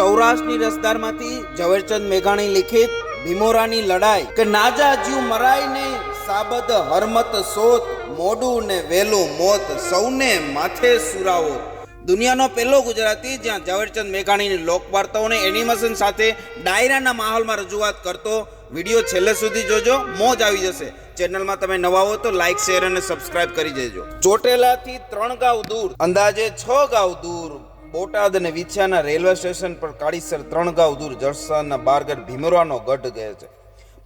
સૌરાષ્ટ્રની રસદારમાંથી ઝવેરચંદ મેઘાણી લિખિત ભીમોરાની લડાઈ કે નાજા જીવ મરાય ને સાબદ હરમત સોત, મોડું ને વેલું મોત, સૌને માથે સુરાવો. દુનિયાનો પહેલો ગુજરાતી જ્યાં ઝવેરચંદ મેઘાણીની લોકવાર્તાઓને એનિમેશન સાથે ડાયરાના માહોલમાં રજૂઆત કરતો વીડિયો છેલ્લે સુધી જોજો, મોજ આવી જશે. ચેનલમાં તમે નવા હો તો લાઈક, શેર અને સબસ્ક્રાઇબ કરી દેજો. ચોટેલાથી ત્રણ ગાવ દૂર, અંદાજે છ ગાવ દૂર. બોટાદ અને વિછાના રેલવે સ્ટેશન પર કાળીસર ત્રણ ગાંવ દૂર જળસાના બારગઢ ભીમરાનો ગઢ ગયો છે.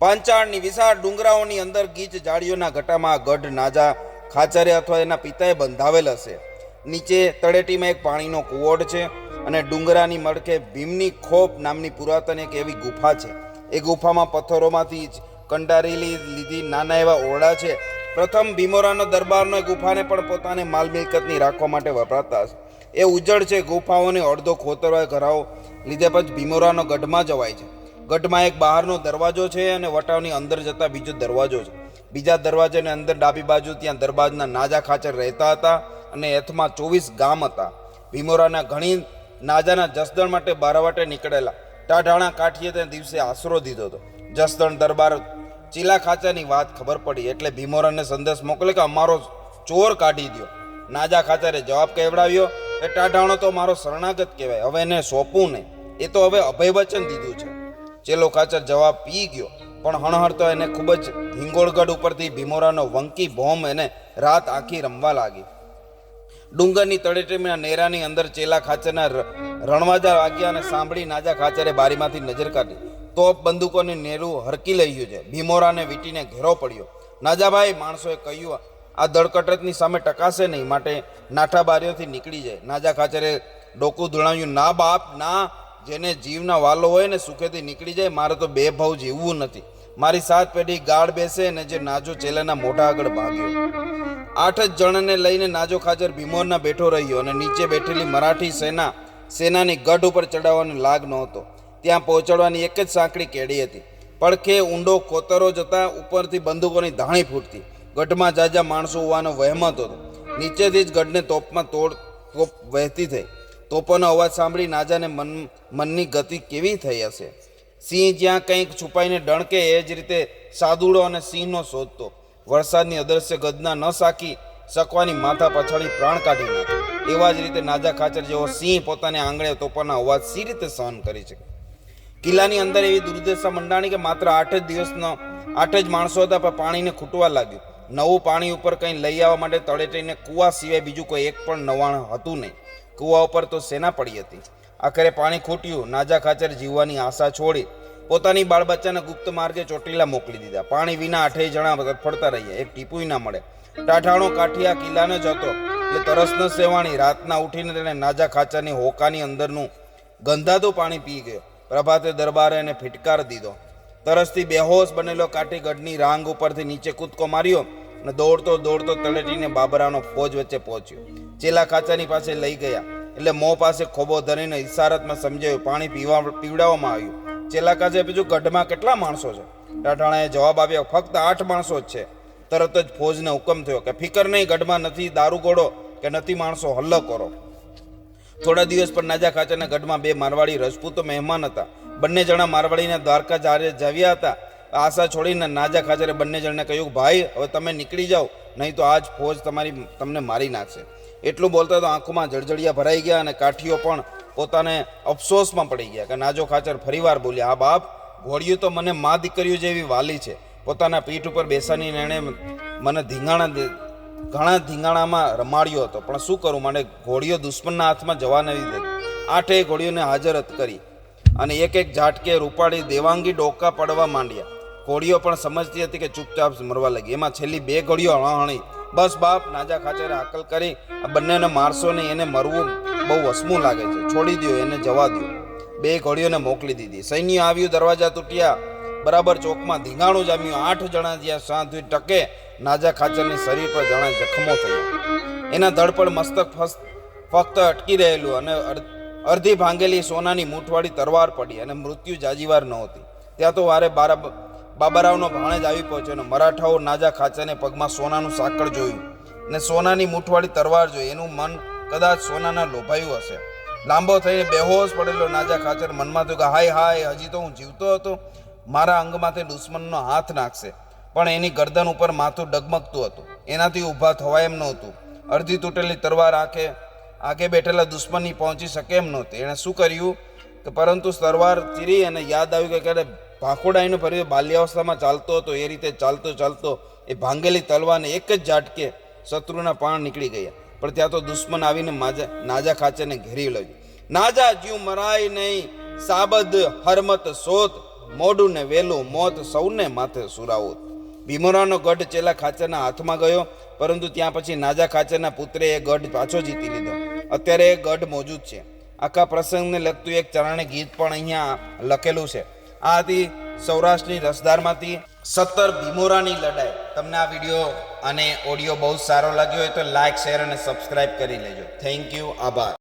પાંચાળની વિશાળ ડુંગરાઓની અંદર ગીચ જાળીઓના ઘટામાં ગઢ નાજા, ખાચરે અથવા એના પિતાએ બંધાવેલ હશે નીચે તળેટીમાં એક પાણીનો કુવોડ છે અને ડુંગરાની મડકે ભીમની ખોપ નામની પુરાતન એક એવી ગુફા છે. એ ગુફામાં પથ્થરોમાંથી જ કંડારેલી લીધી નાના એવા ઓરડા છે. પ્રથમ ભીમોરાનો દરબારનો ગુફાને પણ પોતાને માલ મિલકતની રાખવા માટે વપરાતા હશે એ ઉજ્જડ છે, ગુફાઓને અડધો ખોતરવાય ઘરાઓ લીધે પછી ભીમોરાનો ગઢમાં જવાય છે. ગઢમાં એક બહારનો દરવાજો છે અને વટાવની અંદર જતા બીજો દરવાજો છે. બીજા દરવાજાની અંદર ડાબી બાજુ ત્યાં દરબારના નાજા ખાચર રહેતા હતા અને એથમાં ચોવીસ ગામ હતા. ભીમોરાના ઘણી નાજાના જસદણ માટે બારાવાટે નીકળેલા. ટાઢાણા કાઠીએ તે દિવસે આશરો દીધો હતો. જસદણ દરબાર ચીલા ખાચાની વાત ખબર પડી એટલે ભીમોરાને સંદેશ મોકલે કે અમારો ચોર કાઢી દ્યો. નાજા ખાચારે જવાબ કહેવડાવ્યો કે ટાઢાણો તો મારો શરણાગત કહેવાય. હવે એને સોંપવું નહીં. એ તો હવે અભયવચન દીધું છે. ચેલો ખાચર જવાબ પી ગયો. પણ હણહણ તો એને ખૂબ જ હિંગોળગઢ ઉપરથી ભીમોરાનો વંકી બોમ્બ એને રાત આખી રમવા લાગી. ડુંગરની તળેટીના નેરાની અંદર ચેલા ખાચરના રણવાજા વાગ્યા અને સાંભળી નાજા ખાચરે બારીમાંથી નજર કાઢી. તોપ બંદૂકોની નેરું હરકી લઈ ગયું છે. ભીમોરાને વીટીને ઘેરો પડ્યો. નાજાભાઈ, માણસોએ કહ્યું આ દળકટતની સામે ટકાશે નહીં, માટે નાઠા બારીઓથી નીકળી જાય. નાજા ખાચરે ડોકું ધૂણાવ્યું, ના બાપ, ના, જેને જીવના વાલો હોય ને સુખેથી નીકળી જાય, મારે તો બે ભાવ જીવવું નથી. મારી સાત પેઢી ગાઢ બેસે ને જે નાજો ચેલાના મોઢા આગળ ભાગ્યો. આઠ જ જણને લઈને નાજો ખાચર ભીમોરના બેઠો રહ્યો અને નીચે બેઠેલી મરાઠી સેના, સેનાની ગઢ ઉપર ચડાવવાનો લાગ નહોતો. ત્યાં પહોંચાડવાની એક જ સાંકડી કેડી હતી. પડખે ઊંડો કોતરો જતા ઉપરથી બંદૂકોની ધાણી ફૂટતી. ગઢમાં જાજા માણસો હોવાનો વહેમત હતો. નીચેથી જ ગઢને તોપમાં તોડ, તોપ વહેતી થઈ. તોપોનો અવાજ સાંભળી નાજાને મન, મનની ગતિ કેવી થઈ હશે? સિંહ જ્યાં કંઈક છુપાઈને ડણકે એ જ રીતે સાદુડો અને સિંહનો શોધતો. વરસાદની અદૃશ્ય ગદના ન સાકી શકવાની માથા પછાડી પ્રાણ કાઢી નાખે એવા જ રીતે નાજા ખાચર જેવો સિંહ પોતાને આંગણે તોપોના અવાજ સી રીતે સહન કરી શકે? કિલ્લાની અંદર એવી દુર્દશા મંડાણી કે માત્ર આઠ જ દિવસનો, આઠ જ માણસો હતા પણ પાણીને ખૂટવા લાગ્યું. નવું પાણી ઉપર કંઈ લઈ આવવા માટે તળેટીને કૂવા સિવાય બીજું કોઈ એક પણ નવાણ હતું નહીં. કૂવા ઉપર તો સેના પડી હતી. આખરે પાણી ખૂટ્યું, નાજા ખાચર જીવવાની આશા છોડી પોતાની બાળબચ્ચાને ગુપ્ત માર્ગે ચોટીલા મોકલી દીધા. પાણી વિના આઠેય જણા ફરતા રહ્યા. એક ટીપુય ના મળે. ટાઠાણો કાઠિયા કિલ્લાનો જ હતો એટલે તરસ ન સેવાણી રાતના ઉઠીને તેણે નાજા ખાચાની હોકાની અંદરનું ગંધાતું પાણી પી ગયો. પ્રભાતે દરબારે એને ફિટકાર દીધો. તરસથી બેહોશ બનેલો કાઠી ગઢની રાંગ ઉપરથી નીચે કૂદકો માર્યો અને દોડતો દોડતો તળેટીને બાબરાનો ફોજ વચ્ચે પહોંચ્યો. ચેલા ખાચાની પાસે લઈ ગયા એટલે મોં પાસે ખોબો ધરીને ઇશારતમાં સમજાયું, પાણી પીવા, પીવડાવવામાં આવ્યું. ચેલા કાચે બીજું ગઢમાં કેટલા માણસો છે? ટાટાણાએ જવાબ આપ્યો, ફક્ત આઠ માણસો જ છે. તરત જ ફોજને હુકમ થયો કે, ફિકર નહીં, ગઢમાં નથી દારૂગોળો કે નથી માણસો હલ્લો કરો. થોડા દિવસ પર નાજા ખાચાના ગઢમાં બે મારવાડી રજપૂતો મહેમાન હતા. બંને જણા મારવાડીના દ્વારકા જ્યારે જાવ્યા હતા. આશા છોડીને નાજા ખાચરે બંને જણને કહ્યું, ભાઈ, હવે તમે નીકળી જાઓ, નહીં તો આજ ફોજ તમારી, તમને મારી નાખશે. એટલું બોલતા તો આંખોમાં જળજળિયા ભરાઈ ગયા અને કાઠીઓ પણ પોતાને અફસોસમાં પડી ગયા કે નાજો ખાચર ફરીવાર બોલ્યા, આ બાપ, ઘોડિયું તો મને મા દીકરીઓ જેવી વાલી છે. પોતાના પીઠ ઉપર બેસાની એણે મને ધીંગાણા ઘણા ધીંગાણામાં રમાડ્યો હતો. પણ શું કરું? મને ઘોડીઓ દુશ્મનના હાથમાં જવા નહીં દે આઠેય ઘોડીઓને હાજર કરી. અને એક એક ઝાટકે રૂપાળી દેવાંગી ડોકા પડવા માંડ્યા. ઘોડીઓ પણ સમજતી હતી કે ચૂપચાપ મરવા લાગી. એમાં છેલ્લી બે ઘોડીઓ હણાહણી. બસ બાપ નાજા ખાચરે હાકલ કરી આ બંનેને મારશો નહીં, એને મરવું બહુ વસમું લાગે છે. છોડી દો એને જવા દો બે ઘોડીઓને મોકલી દીધી. સૈન્ય આવ્યું, દરવાજા તૂટ્યા. બરાબર ચોકમાં ધીંગાણું જામ્યું. આઠ જણા જ્યાં સાંધવી ટકે, નાજા ખાચરની શરીર પર જણા જખમો થયા. એના ધડ પર મસ્તક ફક્ત અટકી રહેલું અને અડધી ભાંગેલી સોનાની મૂઠવાળી તરવાર પડી અને મૃત્યુ જાજીવાર નહોતી. ત્યાં તો વારે બારા બાબરાવનો ભાણેજ આવી પહોંચ્યો અને મરાઠાઓ નાજા ખાચાને પગમાં સોનાનું સાંકળ જોયું ને સોનાની મૂઠવાળી તરવાર જોઈ. એનું મન કદાચ સોનાના લોભાયું હશે. લાંબો થઈને બેહોશ પડેલો નાજા ખાચર મનમાં થયું કે, હાય હાય, હજી તો હું જીવતો હતો. મારા અંગમાંથી દુશ્મનનો હાથ નાખશે. પણ એની ગરદન ઉપર માથું ડગમગતું હતું. એનાથી ઊભા થવાય એમ નહોતું. અડધી તૂટેલી તરવાર આંખે આગે બેઠેલા દુશ્મનની પહોંચી શકે એમ નહોતી. એણે શું કર્યું કે પરંતુ સરવાર ચીરી અને યાદ આવ્યું કે ક્યારે ભાખોડાઈનો ફરી બાલ્યાવસ્થામાં ચાલતો હતો, એ રીતે ચાલતો ચાલતો એ ભાંગેલી તલવાને એક જ ઝાટકે શત્રુના પાણ નીકળી ગયા. પણ ત્યાં તો દુશ્મન આવીને માજા, નાજા ખાચેને ઘેરી લઈ નાજા, જીવ મરાય નહીં. સાબદ, હરમત સોત મોડું ને વેલું, મોત સૌને માથે સુરાવું. ભીમોરાનો ગઢ ચેલા ખાચરના હાથમાં ગયો, પરંતુ ત્યાં પછી નાજા ખાચરના પુત્રે એ ગઢ પાછો જીતી લીધો. અત્યારે એ ગઢ મોજૂદ છે. આખા પ્રસંગને લગતું એક ચરણે ગીત પણ અહીંયા લખેલું છે. આ હતી સૌરાષ્ટ્રની રસદારમાંથી સત્તર ભીમોરાની લડાઈ. તમને આ વીડિયો અને ઓડિયો બહુ સારો લાગ્યો હોય તો લાઇક શેર અને સબસ્ક્રાઇબ કરી લેજો. થેન્ક યુ, આભાર.